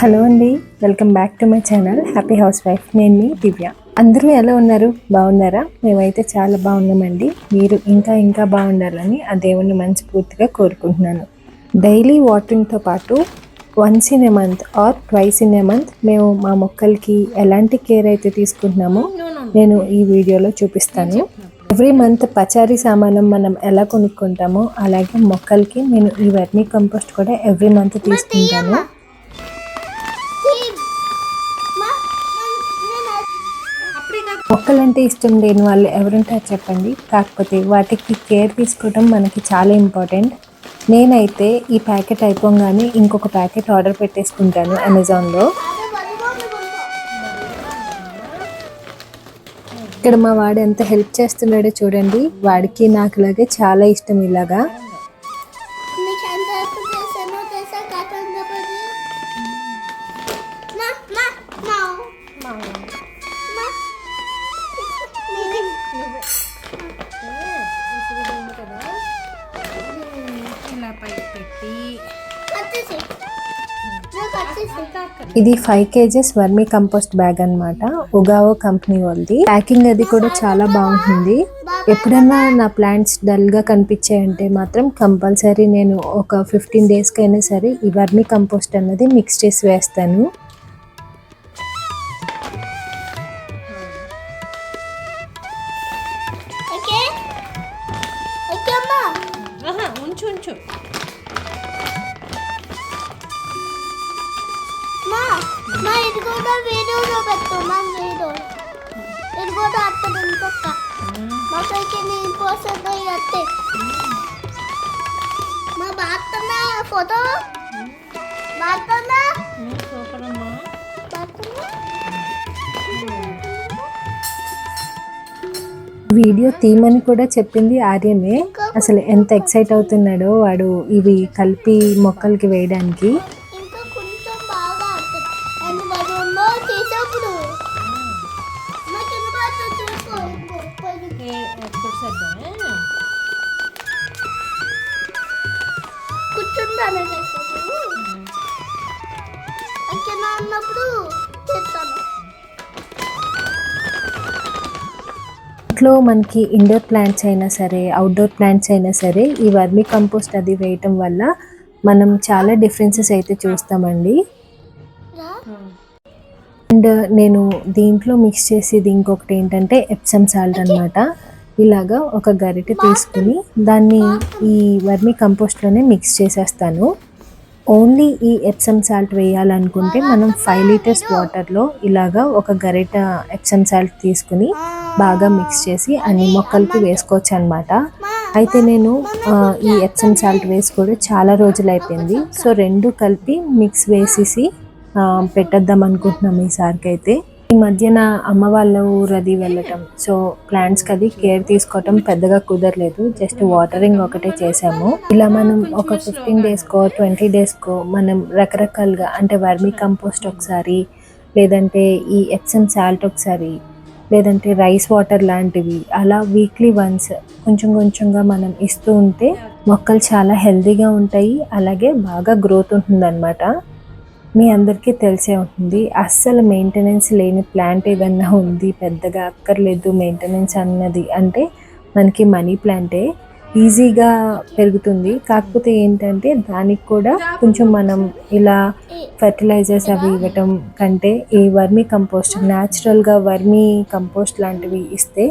Hello అండి welcome back to my channel. Happy housewife. నేను మీ దివ్య. అందరూ ఎలా ఉన్నారు? బాగున్నారా? మేమైతే చాలా బాగున్నామండి. మీరు ఇంకా ఇంకా బాగుండాలని ఆ దేవుణ్ణి మనస్ఫూర్తిగా కోరుకుంటున్నాను. డైలీ వాటరింగ్తో పాటు once in a month or twice in a month మేము మా మొక్కలకి ఎలాంటి కేర్ అయితే తీసుకుంటున్నామో నేను ఈ వీడియోలో చూపిస్తాను. ఎవ్రీ మంత్ పచారీ సామానం మనం ఎలా కొనుక్కుంటామో అలాగే మొక్కలకి నేను ఈ వెర్మీ కంపోస్ట్ కూడా ఎవ్రీ మంత్ తీసుకుంటాను. మొక్కలంటే ఇష్టం లేని వాళ్ళు ఎవరుంటారు చెప్పండి? కాకపోతే వాటికి కేర్ తీసుకోవడం మనకి చాలా ఇంపార్టెంట్. నేనైతే ఈ ప్యాకెట్ అయిపోగానే ఇంకొక ప్యాకెట్ ఆర్డర్ పెట్టేసుకుంటాను అమెజాన్లో. ఇక్కడ మా వాడు ఎంత హెల్ప్ చేస్తున్నాడో చూడండి. వాడికి నాకు ఇలాగే చాలా ఇష్టం ఇలాగా. ఇది five kgs vermicompost bag అన్నమాట. ఉగావో కంపెనీ వాళ్ళది. ప్యాకింగ్ అది కూడా చాలా బాగుంటుంది. ఎప్పుడన్నా నా ప్లాంట్స్ డల్గా కనిపించాయంటే మాత్రం కంపల్సరీ నేను ఒక ఫిఫ్టీన్ డేస్ కైనా సరే ఈ వర్మీ కంపోస్ట్ అన్నది మిక్స్ చేసి వేస్తాను. ఓకే. ఓకే అమ్మా. ఆహా, ఉంచు ఉంచు. కూడా వీడియోలో వీడియో. ఇది కూడా అత్తది ఇంకొక మా పైకి నేను పోసేది అత్తే. మా బాగుతున్నా ఫోటో. బాగుతున్నా ఉమ్, సూపర్ అమ్మా బాగుతున్నా వీడియో కూడా చెప్పింది ఆర్యనే అసలు ఎంత ఎక్సైట్ అవుతున్నాడో వాడు ఇవి కలిపి మొక్కలకి వేయడానికి. ఇంట్లో మనకి ఇండోర్ ప్లాంట్స్ అయినా సరే అవుట్డోర్ ప్లాంట్స్ అయినా సరే ఈ వర్మీ కంపోస్ట్ అది వేయటం వల్ల మనం చాలా డిఫరెన్సెస్ అయితే చూస్తామండి. అండ్ నేను దీంట్లో మిక్స్ చేసేది ఇంకొకటి ఏంటంటే ఎప్సమ్ సాల్ట్ అన్నమాట. ఇలాగా ఒక గరిటె తీసుకుని దాన్ని ఈ వర్మీ కంపోస్ట్లోనే మిక్స్ చేసేస్తాను. ఓన్లీ ఈ ఎప్సమ్ సాల్ట్ వేయాలనుకుంటే మనం ఫైవ్ లీటర్స్ వాటర్లో ఇలాగా ఒక గరిట ఎప్సమ్ సాల్ట్ తీసుకుని బాగా మిక్స్ చేసి అన్ని మొక్కలకి వేసుకోవచ్చు అనమాట అయితే నేను ఈ ఎప్సమ్ సాల్ట్ వేసి కూడా చాలా రోజులు అయిపోయింది. సో రెండు కలిపి మిక్స్ వేసేసి పెట్టద్దాం పెట్టేద్దాం అనుకుంటున్నాం ఈసారికి అయితే ఈ మధ్యన అమ్మ వాళ్ళ ఊరు అది వెళ్ళటం. సో ప్లాంట్స్కి అది కేర్ తీసుకోవటం పెద్దగా కుదరలేదు. జస్ట్ వాటరింగ్ ఒకటే చేసాము. ఇలా మనం ఒక ఫిఫ్టీన్ డేస్కో ట్వంటీ డేస్కో మనం రకరకాలుగా అంటే వర్మీ కంపోస్ట్ ఒకసారి లేదంటే ఈ ఎప్సమ్ సాల్ట్ ఒకసారి లేదంటే రైస్ వాటర్ లాంటివి అలా వీక్లీ వన్స్ కొంచెం కొంచెంగా మనం ఇస్తూ ఉంటే మొక్కలు చాలా హెల్దీగా ఉంటాయి. అలాగే బాగా గ్రోత్ ఉంటుందన్నమాట. మీ అందరికీ తెలిసే ఉంటుంది. అస్సలు మెయింటెనెన్స్ లేని ప్లాంట్ ఏదన్నా ఉంది పెద్దగా అక్కర్లేదు మెయింటెనెన్స్ అన్నది అంటే మనకి మనీ ప్లాంటే ఈజీగా పెరుగుతుంది. కాకపోతే ఏంటంటే దానికి కూడా కొంచెం మనం ఇలా ఫెర్టిలైజర్స్ అవి ఇవ్వటం కంటే ఈ వర్మీ కంపోస్ట్ న్యాచురల్గా వర్మీ కంపోస్ట్ లాంటివి ఇస్తే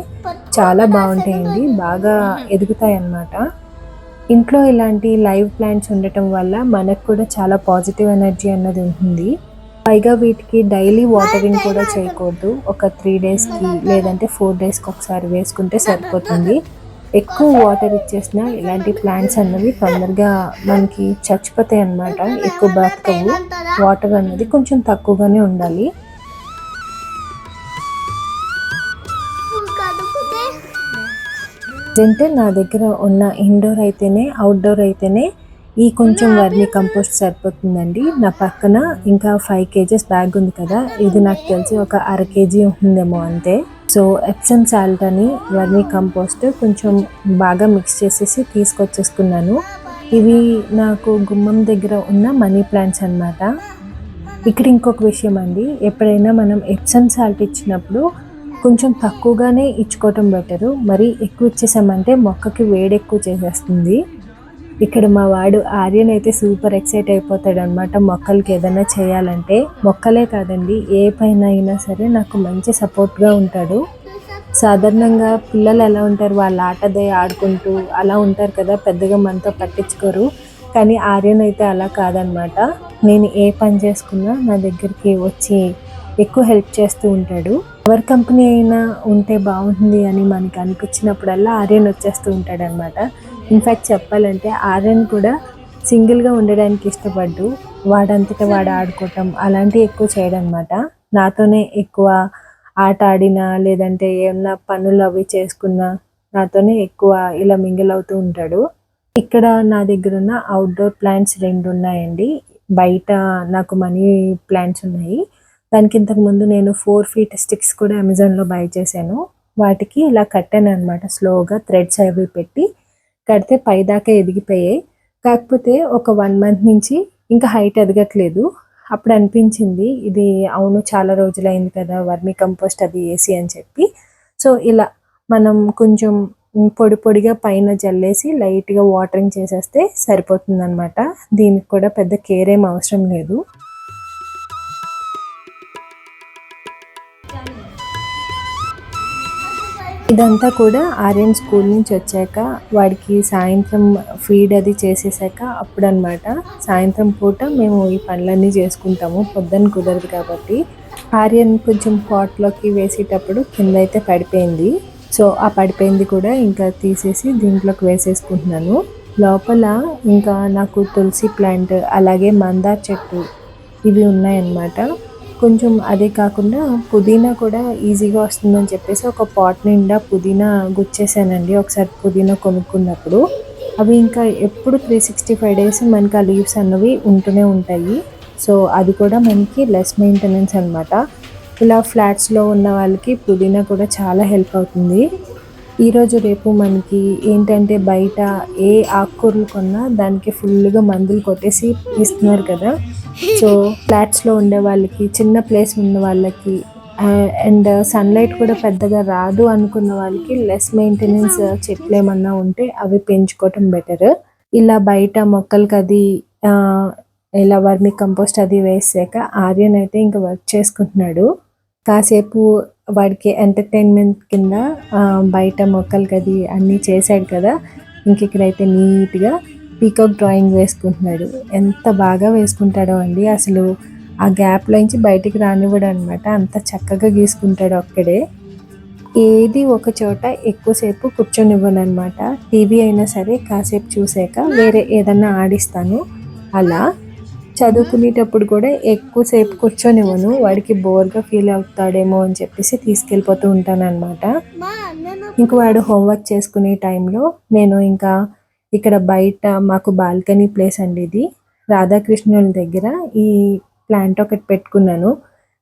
చాలా బాగుంటాయండి. బాగా ఎదుగుతాయి అన్నమాట ఇంట్లో ఇలాంటి లైవ్ ప్లాంట్స్ ఉండటం వల్ల మనకు కూడా చాలా పాజిటివ్ ఎనర్జీ అన్నది ఉంటుంది. పైగా వీటికి డైలీ వాటరింగ్ కూడా చేయకూడదు. ఒక త్రీ డేస్కి లేదంటే ఫోర్ డేస్కి ఒకసారి వేసుకుంటే సరిపోతుంది. ఎక్కువ వాటర్ ఇచ్చేసిన ఇలాంటి ప్లాంట్స్ అన్నవి తొందరగా మనకి చచ్చిపోతాయి అన్నమాట. ఎక్కువ బ్రతకవు. వాటర్ అన్నది కొంచెం తక్కువగానే ఉండాలి. అంటే నా దగ్గర ఉన్న ఇండోర్ అయితేనే అవుట్డోర్ అయితేనే ఈ కొంచెం వర్మీ కంపోస్ట్ సరిపోతుందండి. నా పక్కన ఇంకా ఫైవ్ కేజెస్ బ్యాగ్ ఉంది కదా ఇది నాకు తెలిసి ఒక అర కేజీ ఉంటుందేమో అంతే. సో ఎప్సమ్ సాల్ట్ అని వర్మీ కంపోస్ట్ కొంచెం బాగా మిక్స్ చేసేసి తీసుకొచ్చేసుకున్నాను. ఇవి నాకు గుమ్మం దగ్గర ఉన్న మనీ ప్లాంట్స్ అన్నమాట. ఇక్కడ ఇంకొక విషయం అండి ఎప్పుడైనా మనం ఎప్సమ్ సాల్ట్ ఇచ్చినప్పుడు కొంచెం తక్కువగానే ఇచ్చుకోవటం బెటరు. మరి ఎక్కువ ఇచ్చేసామంటే మొక్కకి వేడి ఎక్కువ చేసేస్తుంది. ఇక్కడ మా వాడు ఆర్యన్ అయితే సూపర్ ఎక్సైట్ అయిపోతాడు అనమాట మొక్కలకి ఏదైనా చేయాలంటే. మొక్కలే కాదండి ఏ పైన అయినా సరే నాకు మంచి సపోర్ట్గా ఉంటాడు. సాధారణంగా పిల్లలు ఎలా ఉంటారు వాళ్ళ ఆటదే ఆడుకుంటూ అలా ఉంటారు కదా పెద్దగా మనతో పట్టించుకోరు. కానీ ఆర్యన్ అయితే అలా కాదనమాట నేను ఏ పని చేసుకున్నా నా దగ్గరికి వచ్చి ఎక్కువ హెల్ప్ చేస్తూ ఉంటాడు. ఎవరి కంపెనీ అయినా ఉంటే బాగుంటుంది అని మనకి అనిపించినప్పుడల్లా ఆర్యన్ వచ్చేస్తూ ఉంటాడనమాట. ఇన్ఫ్యాక్ట్ చెప్పాలంటే ఆర్యన్ కూడా సింగిల్గా ఉండడానికి ఇష్టపడ్డు వాడంతటా వాడు ఆడుకోవటం అలాంటివి ఎక్కువ చేయడనమాట. నాతోనే ఎక్కువ ఆట ఆడినా లేదంటే ఏమన్నా పనులు అవి చేసుకున్నా నాతోనే ఎక్కువ ఇలా మింగిల్ అవుతూ ఉంటాడు. ఇక్కడ నా దగ్గర ఉన్న అవుట్డోర్ ప్లాంట్స్ రెండు ఉన్నాయండి. బయట నాకు మనీ ప్లాంట్స్ ఉన్నాయి. దానికి ఇంతకుముందు నేను ఫోర్ ఫీట్ స్టిక్స్ కూడా అమెజాన్లో బై చేశాను. వాటికి ఇలా కట్టాను అనమాట స్లోగా థ్రెడ్స్ అవి పెట్టి కడితే పైదాకా ఎదిగిపోయాయి. కాకపోతే ఒక వన్ మంత్ నుంచి ఇంకా హైట్ ఎదగట్లేదు. అప్పుడు అనిపించింది ఇది అవును చాలా రోజులైంది కదా వర్మి కంపోస్ట్ అది వేసి అని చెప్పి. సో ఇలా మనం కొంచెం పొడి పొడిగా పైన జల్లేసి లైట్గా వాటరింగ్ చేసేస్తే సరిపోతుందన్నమాట. దీనికి కూడా పెద్ద కేర్ ఏం అవసరం లేదు. ఇదంతా కూడా ఆర్యన్ స్కూల్ నుంచి వచ్చాక వాడికి సాయంత్రం ఫీడ్ అది చేసేసాక అప్పుడు అనమాట సాయంత్రం పూట మేము ఈ పనులన్నీ చేసుకుంటాము పొద్దున్న కుదరదు కాబట్టి. ఆర్యన్ కొంచెం పాట్లోకి వేసేటప్పుడు కింద అయితే పడిపోయింది. సో ఆ పడిపోయింది కూడా ఇంకా తీసేసి దీంట్లోకి వేసేసుకుంటున్నాను. లోపల ఇంకా నాకు తులసి ప్లాంట్ అలాగే మందార్ చెట్టు ఇవి ఉన్నాయన్నమాట. కొంచెం అదే కాకుండా పుదీనా కూడా ఈజీగా వస్తుందని చెప్పేసి ఒక పాట్ నిండా పుదీనా గుచ్చేసానండి. ఒకసారి పుదీనా కొనుక్కున్నప్పుడు. అవి ఇంకా ఎప్పుడు త్రీ సిక్స్టీ ఫైవ్ డేస్ మనకి ఆ లీవ్స్ అన్నవి ఉంటూనే ఉంటాయి. సో అది కూడా మనకి లెస్ మెయింటెనెన్స్ అనమాట ఇలా ఫ్లాట్స్లో ఉన్న వాళ్ళకి పుదీనా కూడా చాలా హెల్ప్ అవుతుంది. ఈరోజు రేపు మనకి ఏంటంటే బయట ఏ ఆకుకూరలు కొన్నా దానికి ఫుల్గా మందులు కొట్టేసి ఇస్తున్నారు కదా. సో ఫ్లాట్స్లో ఉండే వాళ్ళకి చిన్న ప్లేస్ ఉన్న వాళ్ళకి అండ్ సన్లైట్ కూడా పెద్దగా రాదు అనుకున్న వాళ్ళకి లెస్ మెయింటెనెన్స్ చెట్లు ఏమన్నా ఉంటే అవి పెంచుకోవటం బెటర్. ఇలా బయట మొక్కలకి అది ఇలా వర్మి కంపోస్ట్ అది వేసాక ఆర్యన్ అయితే ఇంకా వర్క్ చేసుకుంటున్నాడు. కాసేపు వాడికి ఎంటర్టైన్మెంట్ కింద బయట మొక్కలకి అది అన్నీ చేశాడు కదా. ఇంక ఇక్కడైతే నీట్గా పీకాక్ డ్రాయింగ్ వేసుకుంటున్నాడు. ఎంత బాగా వేసుకుంటాడో అండి. అసలు ఆ గ్యాప్లోంచి బయటికి రానివ్వడు అనమాట అంత చక్కగా గీసుకుంటాడు ఒక్కడే. ఏది ఒక చోట ఎక్కువసేపు కూర్చొనివ్వను అనమాట టీవీ అయినా సరే కాసేపు చూసాక వేరే ఏదన్నా ఆడిస్తాను. అలా చదువుకునేటప్పుడు కూడా ఎక్కువసేపు కూర్చొనివ్వను. వాడికి బోర్గా ఫీల్ అవుతాడేమో అని చెప్పేసి తీసుకెళ్ళిపోతూ ఉంటానన్నమాట. ఇంక వాడు హోంవర్క్ చేసుకునే టైంలో నేను ఇంకా ఇక్కడ బయట మాకు బాల్కనీ ప్లేస్ అండి ఇది. రాధాకృష్ణుల దగ్గర ఈ ప్లాంట్ ఒకటి పెట్టుకున్నాను.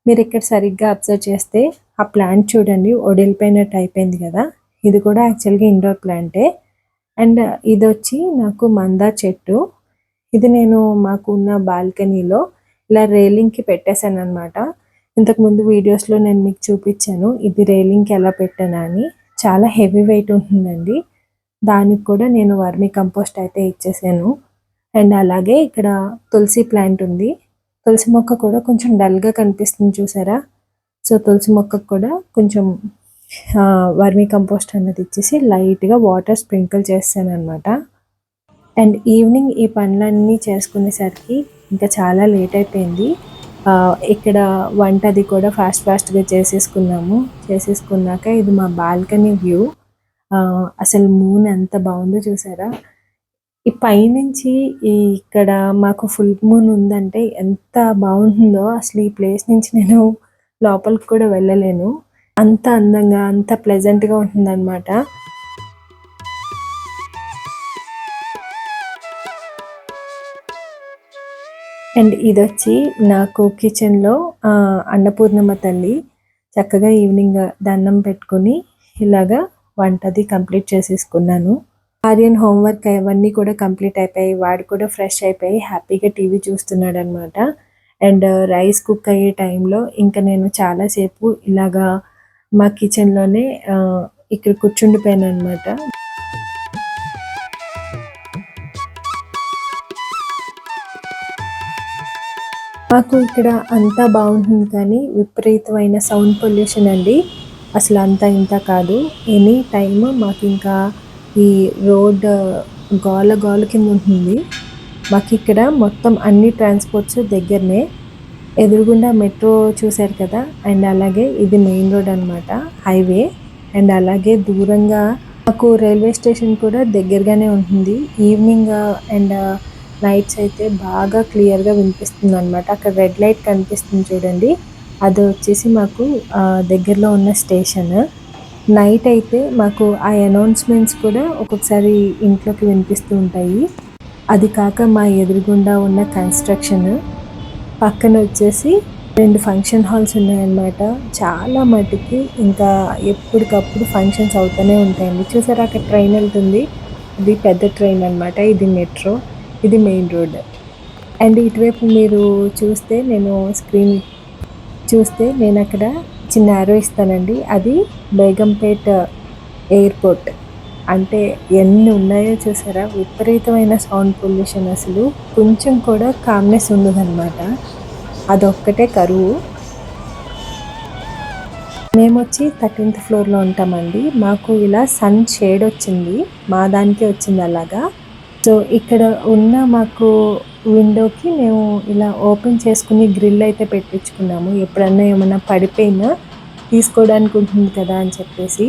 మీరు ఇక్కడ సరిగ్గా అబ్జర్వ్ చేస్తే ఆ ప్లాంట్ చూడండి ఒడిలిపోయినట్టు అయిపోయింది కదా. ఇది కూడా యాక్చువల్గా ఇండోర్ ప్లాంటే. అండ్ ఇది వచ్చి నాకు మందార చెట్టు. ఇది నేను మాకున్న బాల్కనీలో ఇలా రేలింగ్కి పెట్టేశాను అనమాట ఇంతకుముందు వీడియోస్లో నేను మీకు చూపించాను ఇది రేలింగ్కి ఎలా పెట్టాను అని. చాలా హెవీ వెయిట్ ఉంటుందండి. దానికి కూడా నేను వర్మి కంపోస్ట్ అయితే ఇచ్చేసాను. అండ్ అలాగే ఇక్కడ తులసి ప్లాంట్ ఉంది. తులసి మొక్క కూడా కొంచెం డల్గా కనిపిస్తుంది చూసారా? సో తులసి మొక్కకు కూడా కొంచెం వర్మీ వర్మి కంపోస్ట్ అన్నది ఇచ్చేసి లైట్గా వాటర్ స్ప్రింకిల్ చేస్తాను అనమాట అండ్ ఈవినింగ్ ఈ పనులన్నీ చేసుకునేసరికి ఇంకా చాలా లేట్ అయిపోయింది. ఆ, ఇక్కడ వంట అది కూడా ఫాస్ట్ ఫాస్ట్గా చేసేసుకున్నాము. చేసేసుకున్నాక ఇది మా బాల్కనీ వ్యూ. అసలు మూన్ ఎంత బాగుందో చూసారా? ఈ పైనుంచి ఈ ఇక్కడ మాకు ఫుల్ మూన్ ఉందంటే ఎంత బాగుంటుందో అసలు ఈ ప్లేస్ నుంచి నేను లోపలికి కూడా వెళ్ళలేను. అంత అందంగా అంత ప్లెజెంట్గా ఉంటుందన్నమాట. అండ్ ఇది వచ్చి నాకు కిచెన్లో అన్నపూర్ణమ్మ తల్లి చక్కగా ఈవినింగ్ దండం పెట్టుకుని ఇలాగా వంటది కంప్లీట్ చేసేసుకున్నాను. ఆర్యన్ హోంవర్క్ అవన్నీ కూడా కంప్లీట్ అయిపోయి వాడు కూడా ఫ్రెష్ అయిపోయి హ్యాపీగా టీవీ చూస్తున్నాడు అనమాట అండ్ రైస్ కుక్ అయ్యే టైంలో ఇంకా నేను చాలాసేపు ఇలాగా మా కిచెన్లోనే ఇక్కడ కూర్చుండిపోయాను అనమాట మాకు ఇక్కడ అంతా బాగుంటుంది కానీ విపరీతమైన సౌండ్ పొల్యూషన్ అండి. అసలు అంతా ఇంత కాదు. ఎనీ టైమ్ మాకు ఇంకా ఈ రోడ్ గోల గోల కింద ఉంటుంది. మాకు ఇక్కడ మొత్తం అన్ని ట్రాన్స్పోర్ట్స్ దగ్గరనే. ఎదురుగుండా మెట్రో చూశారు కదా? అండ్ అలాగే ఇది మెయిన్ రోడ్ అన్నమాట హైవే. అండ్ అలాగే దూరంగా మాకు రైల్వే స్టేషన్ కూడా దగ్గరగానే ఉంటుంది. ఈవినింగ్ అండ్ నైట్స్ అయితే బాగా క్లియర్గా వినిపిస్తుంది అనమాట అక్కడ రెడ్ లైట్ కనిపిస్తుంది చూడండి. అది వచ్చేసి మాకు దగ్గరలో ఉన్న స్టేషన్. నైట్ అయితే మాకు ఆ అనౌన్స్మెంట్స్ కూడా ఒక్కొక్కసారి ఇంట్లోకి వినిపిస్తూ ఉంటాయి. అది కాక మా ఎదురుగుండా ఉన్న కన్స్ట్రక్షన్ పక్కన వచ్చేసి రెండు ఫంక్షన్ హాల్స్ ఉన్నాయన్నమాట. చాలా మటుకి ఇంకా ఎప్పటికప్పుడు ఫంక్షన్స్ అవుతూనే ఉంటాయండి. చూసారా అక్కడ ట్రైన్ వెళ్తుంది. ఇది పెద్ద ట్రైన్ అన్నమాట. ఇది మెట్రో. ఇది మెయిన్ రోడ్ అండ్ ఇటువైపు మీరు చూస్తే నేను స్క్రీన్ చూస్తే నేను అక్కడ చిన్న ఆరో ఇస్తానండి. అది బేగంపేట్ ఎయిర్పోర్ట్ అంటే ఎన్ని ఉన్నాయో చూసారా? విపరీతమైన సౌండ్ పొల్యూషన్ అసలు. కొంచెం కూడా కామ్నెస్ ఉండదన్నమాట. అదొక్కటే కరువు. మేము వచ్చి థర్టీన్త్ ఫ్లోర్లో ఉంటామండి. మాకు ఇలా సన్ షేడ్ వచ్చింది. మా దానికే వచ్చింది అలాగా. సో ఇక్కడ ఉన్న మాకు విండోకి మేము ఇలా ఓపెన్ చేసుకుని గ్రిల్ అయితే పెట్టించుకున్నాము. ఎప్పుడన్నా ఏమన్నా పడిపోయినా తీసుకోవడానికి ఉంటుంది కదా అని చెప్పేసి.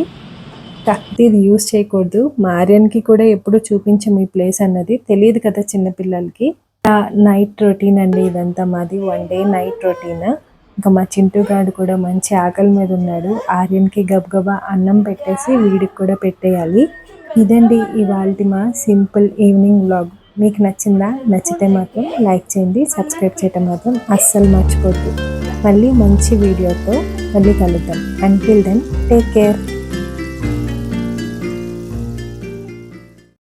కాకపోతే ఇది యూస్ చేయకూడదు. మా ఆర్యన్కి కూడా ఎప్పుడు చూపించము ఈ ప్లేస్ అన్నది. తెలియదు కదా చిన్నపిల్లలకి నైట్ రొటీన్ అండి ఇదంతా మాది. వన్ డే నైట్ రొటీన్ ఇంకా మా చింటూగాడు కూడా మంచి ఆకలి మీద ఉన్నాడు. ఆర్యన్కి గబగబా అన్నం పెట్టేసి వీడికి కూడా పెట్టేయాలి. ఇదండి ఇవాళ మా సింపుల్ ఈవినింగ్ వ్లాగ్. మీకు నచ్చిందా? నచ్చితే మాత్రం లైక్ చేయండి సబ్స్క్రైబ్ చేయటం మాత్రం అస్సలు మర్చిపోద్దు. మళ్ళీ మంచి వీడియోతో మళ్ళీ కలుద్దాం. Until then take care